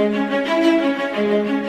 เ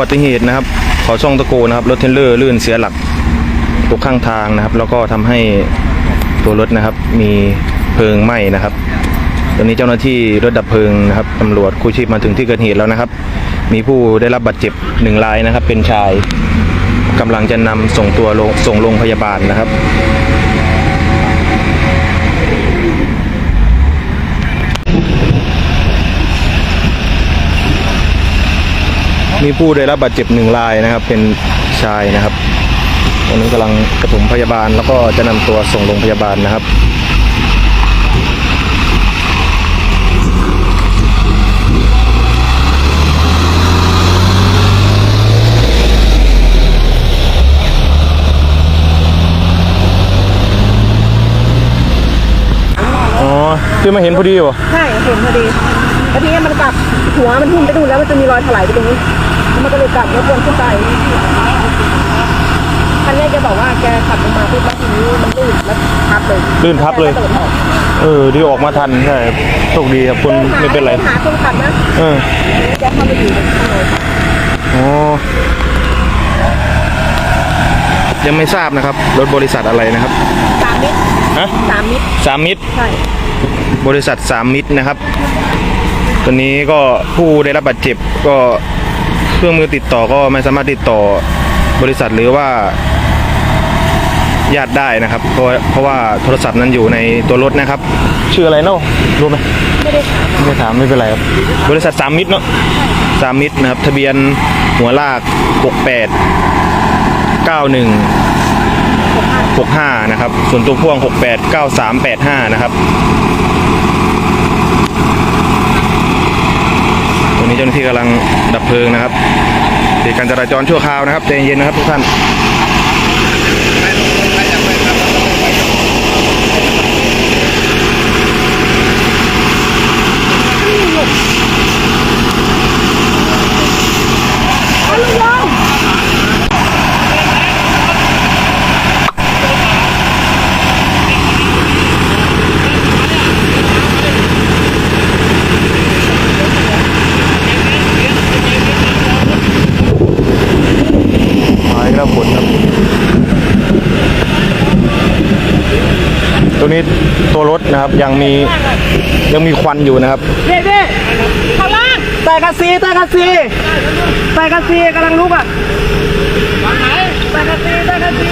บัติเหตุนะครับขอช่องตะโกนะครับรถเทรลเลอร์ลื่นเสียหลักตกข้างทางนะครับ แล้วก็ทำให้ตัวรถนะครับ มีเพลิงไหม้นะครับตอนนี้เจ้าหน้าที่รถดับเพลิงนะครับตำรวจกู้ชีพมาถึงที่เกิดเหตุแล้วนะครับ มีผู้ได้รับบาดเจ็บหนึ่งรายนะครับ เป็นชายกำลังจะนำส่งตัวลงส่งโรงพยาบาลนะครับ มีผู้ได้รับบาดเจ็บหนึ่งรายนะครับ เป็นชายนะครับตอนนี้กำลังกระถมพยาบาลแล้วก็จะนำตัวส่งโรงพยาบาลนะครับอ๋อคือมาเห็นพอดีวะใช่เห็นพอดีแล้วทีนี้มันกลับหัวมันทิ่มไปดูนแล้วมันจะมีรอยถลายไปตรงนี้แล้ว มันก็เลยกลับรถวนขึ้นไปคันนี้แกบอกว่าแกขับลงมาปุ๊บแล้วทีนี้มันลื่นแล้วทับเลยลื่นทับเลย แกกระโดดออกเออที่ออกมาทันใช่ครับโชคดีครับคุณไม่เป็นไร หาคนขับนะเออแกเข้าไปอยู่ข้างในอ๋อยังไม่ทราบนะครับ รถบริษัทอะไรนะครับสามมิตรฮะสามมิตรสามมิตร ใช่ บริษัทสามมิตรนะครับ ตอนนี้ก็ผู้ได้รับบาดเจ็บก็ เครื่องมือติดต่อก็ไม่สามารถติดต่อบริษัทหรือว่าญาติได้นะครับ เพราะเพราะว่าโทรศัพท์นั้นอยู่ในตัวรถนะครับ ชื่ออะไรเนาะรู้ไหมไม่ได้ถามไม่ถามไม่เป็นไรครับบริษัทสามมิตรเนาะสามมิตรนะครับ ทะเบียนหัวลาก68 91 65 นะครับ ส่วนตัวพ่วง 68 9385 นะครับ ตอนนี้เจ้าหน้า ที่กำลังดับเพลิงนะครับเหตุการณ์จราจรชั่วคราวนะครับใจเย็นๆนะครับทุกท่าน หายแล้วผลครับ ตัว นี้ตัวรถนะครับยังมียังมีควันอยู่นะครับเด็ดข้างล่างแต่กระซีแต่กระซีแต่กระซีกำลังลุกอะแต่กระซีแต่กระซี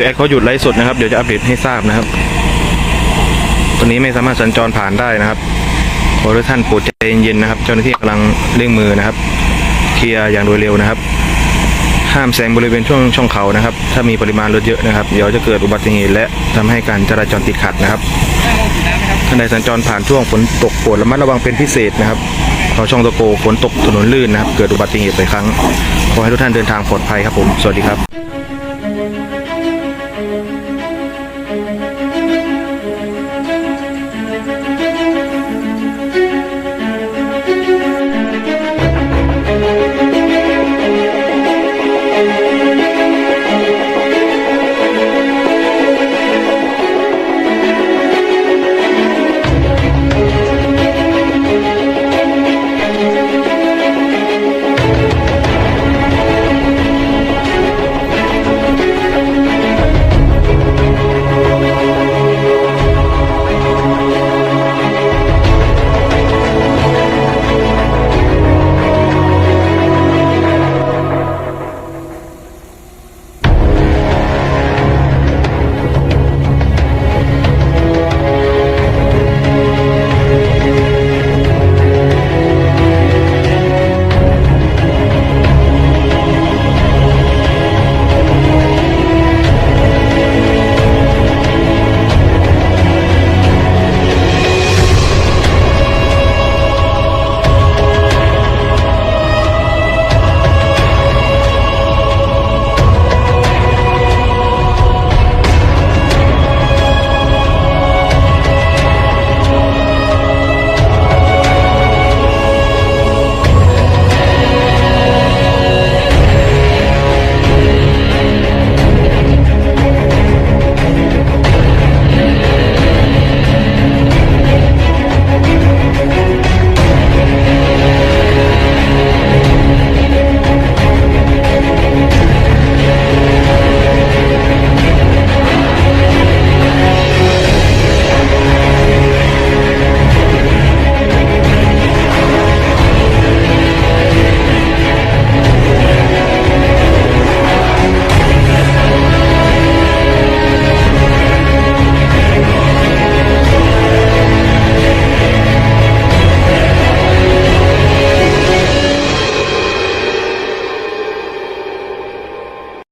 ดี๋ยวแอดเขาหยุดไลฟ์สดนะครับ เดี๋ยวจะอัปเดตให้ทราบนะครับ ตอนนี้ไม่สามารถสัญจรผ่านได้นะครับ ขอทุกท่านโปรดใจเย็นๆนะครับ เจ้าหน้าที่กำลังเร่งมือนะครับ เคลียร์อย่างโดยเร็วนะครับ ห้ามแซงบริเวณช่วงช่องเขานะครับ ถ้ามีปริมาณรถเยอะนะครับ เดี๋ยวจะเกิดอุบัติเหตุและทำให้การจราจรติดขัดนะครับท่านใดสัญจรผ่านช่วงฝนตกโปรดระมัดระวังเป็นพิเศษนะครับเขาช่องตะโกฝนตกถนนลื่นนะครับ เกิดอุบัติเหตุบ่อยครั้ง ขอให้ทุกท่านเดินทางปลอดภัยครับผม สวัสดีครับ